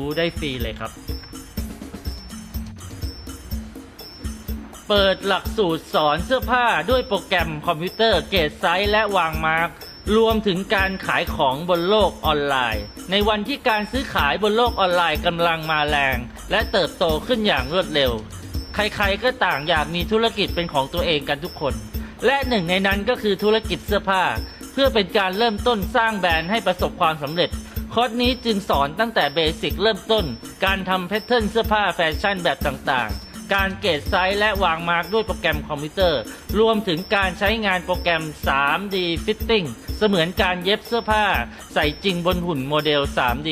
รู้ได้ฟรีเลยครับ เปิดหลักสูตรสอนเสื้อผ้าด้วยโปรแกรมคอมพิวเตอร์เกตไซส์และวางมาร์กรวมถึงการขายของบนโลกออนไลน์ ในวันที่การซื้อขายบนโลกออนไลน์กำลังมาแรง และเติบโตขึ้นอย่างรวดเร็ว ใครๆก็ต่างอยากมีธุรกิจเป็นของตัวเองกันทุกคน และหนึ่งในนั้นก็คือธุรกิจเสื้อผ้า เพื่อเป็นการเริ่มต้นสร้างแบรนด์ให้ประสบความสำเร็จ คอร์สนี้จึงสอนตั้งแต่เบสิกเริ่มต้น การทำแพทเทิร์นเสื้อผ้าแฟชั่นแบบต่างๆ การเกตไซส์และวางมาร์กด้วยโปรแกรมคอมพิวเตอร์ รวมถึงการใช้งานโปรแกรม 3D Fitting เสมือนการเย็บเสื้อผ้า ใส่จริงบนหุ่นโมเดล 3D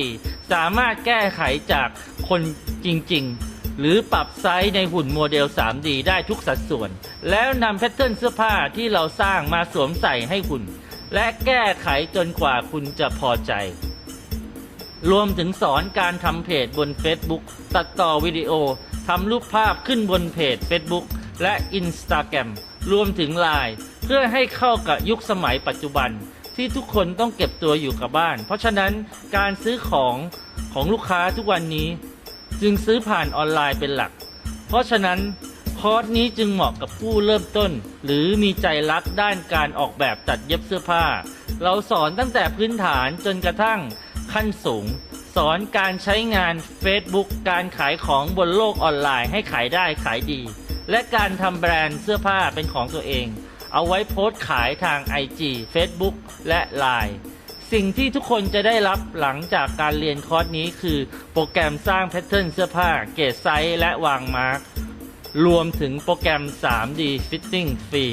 สามารถแก้ไขจากคนจริงๆ หรือปรับไซส์ในหุ่นโมเดล 3D ได้ทุกสัดส่วน แล้วนำแพทเทิร์นเสื้อผ้าที่เราสร้างมาสวมใส่ให้หุ่น และแก้ไขจนกว่าคุณจะพอใจ รวมถึงสอนการทำเพจบน Facebook ตัดต่อวิดีโอทำรูปภาพขึ้นบนเพจ Facebook และ Instagram รวมถึง Line เพื่อให้เข้ากับยุคสมัยปัจจุบันที่ทุกคนต้องเก็บตัวอยู่กับบ้าน เพราะฉะนั้นการซื้อของของลูกค้าทุกวันนี้ จึงซื้อผ่านออนไลน์เป็นหลัก เพราะฉะนั้นคอร์สนี้จึงเหมาะกับผู้เริ่มต้น หรือมีใจรักด้านการออกแบบตัดเย็บเสื้อผ้า เราสอนตั้งแต่พื้นฐานจนกระทั่ง ขั้นสูง สอนการใช้งาน Facebook การขายของบนโลกออนไลน์ให้ขายได้ขายดี และการทำแบรนด์เสื้อผ้าเป็นของตัวเอง เอาไว้โพสต์ขายทาง IG Facebook และ Line สิ่งที่ทุกคนจะได้รับหลังจากการเรียนคอร์สนี้คือ โปรแกรมสร้างแพทเทิร์นเสื้อผ้า เกรดไซส์และวางมาร์กรวมถึงโปรแกรม 3D Fitting ฟรี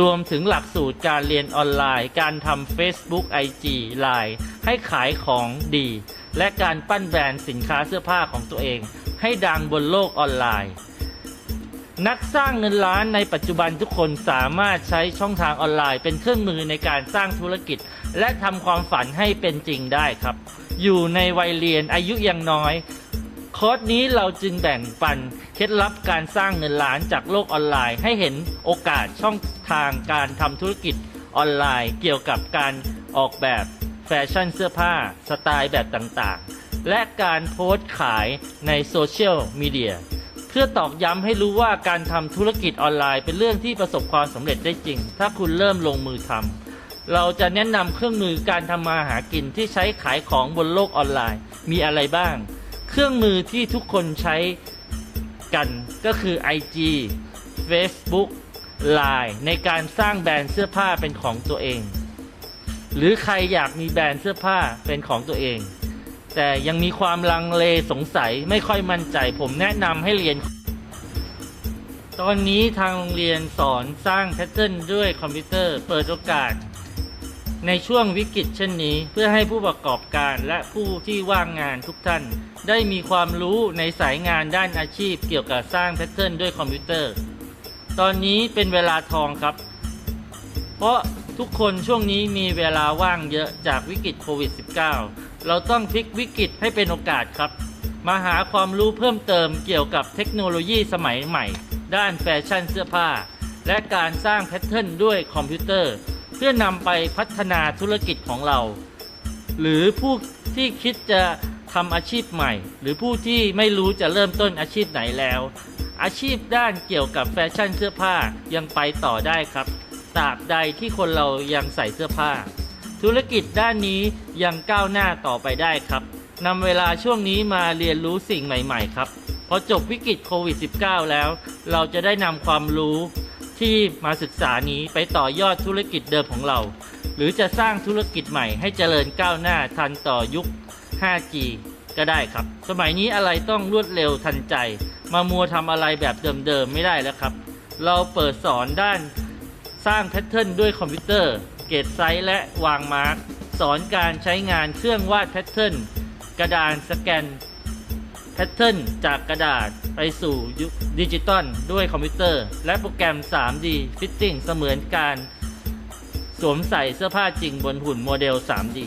รวมถึงหลักสูตรการเรียนออนไลน์ การทำ Facebook IG Line ให้ขายของดี และการปั้นแบรนด์สินค้าเสื้อผ้าของตัวเอง ให้ดังบนโลกออนไลน์ นักสร้างเงินล้านในปัจจุบันทุกคนสามารถใช้ช่องทางออนไลน์ เป็นเครื่องมือในการสร้างธุรกิจ และทำความฝันให้เป็นจริงได้ครับ อยู่ในวัยเรียนอายุยังน้อย คอร์สนี้เราจึงแบ่งปันเคล็ดลับการสร้างเงินล้านจากโลกออนไลน์ ให้เห็นโอกาสช่องทางการทำธุรกิจออนไลน์ เกี่ยวกับการออกแบบแฟชั่นเสื้อผ้า สไตล์แบบต่างๆ และการโพสต์ขายในโซเชียลมีเดียเพื่อตอกย้ำให้รู้ว่าการทำธุรกิจออนไลน์เป็นเรื่องที่ประสบความสำเร็จได้จริง ถ้าคุณเริ่มลงมือทำเราจะแนะนำเครื่องมือการทำมาหากินที่ใช้ขายของบนโลกออนไลน์ มีอะไรบ้าง เครื่องมือที่ทุกคนใช้กันก็คือ IG Facebook Line ในการสร้างแบรนด์เสื้อผ้าเป็นของตัวเอง หรือใครอยากมีแบรนด์เสื้อผ้าเป็นของตัวเอง แต่ยังมีความลังเลสงสัยไม่ค่อยมั่นใจ ผมแนะนำให้เรียน ตอนนี้ทางโรงเรียนสอนสร้างแพทเทิร์นด้วยคอมพิวเตอร์ เปิดโอกาส ในช่วงวิกฤตเช่นนี้ เพื่อให้ผู้ประกอบการและผู้ที่ว่างงานทุกท่าน ได้มีความรู้ในสายงานด้านอาชีพเกี่ยวกับสร้างแพทเทิร์นด้วยคอมพิวเตอร์ ตอนนี้เป็นเวลาทองครับ เพราะทุกคนช่วงนี้มีเวลาว่างเยอะจากวิกฤตโควิด -19 เราต้องพลิกวิกฤตให้เป็นโอกาสครับ มาหาความรู้เพิ่มเติมเกี่ยวกับเทคโนโลยีสมัยใหม่ ด้านแฟชั่นเสื้อผ้า และการสร้างแพทเทิร์นด้วยคอมพิวเตอร์ เพื่อนำไปพัฒนาธุรกิจของเรา หรือผู้ที่คิดจะทำอาชีพใหม่ หรือผู้ที่ไม่รู้จะเริ่มต้นอาชีพไหนแล้ว อาชีพด้านเกี่ยวกับแฟชั่นเสื้อผ้ายังไปต่อได้ครับตราบใดที่คนเรายังใส่เสื้อผ้า ธุรกิจด้านนี้ยังก้าวหน้าต่อไปได้ครับนำเวลาช่วงนี้มาเรียนรู้สิ่งใหม่ ๆ ครับพอจบวิกฤตโควิด -19 แล้ว เราจะได้นำความรู้ ที่มาศึกษานี้ไปต่อยอดธุรกิจเดิมของเรา หรือจะสร้างธุรกิจใหม่ให้เจริญก้าวหน้าทันต่อยุค 5G ก็ได้ครับ สมัยนี้อะไรต้องรวดเร็วทันใจ มามัวทำอะไรแบบเดิมๆไม่ได้แล้วครับ เราเปิดสอนด้านสร้างแพทเทิร์นด้วยคอมพิวเตอร์ เกรดไซส์และวางมาร์กสอนการใช้งานเครื่องวาดแพทเทิร์นกระดานสแกน ทเทิร์นจากกระดาษไปสู่ยุคดิจิตอลด้วยคอมพิวเตอร์ และโปรแกรม 3D Fitting เสมือนการสวมใส่เสื้อผ้าจริงบนหุ่นโมเดล 3D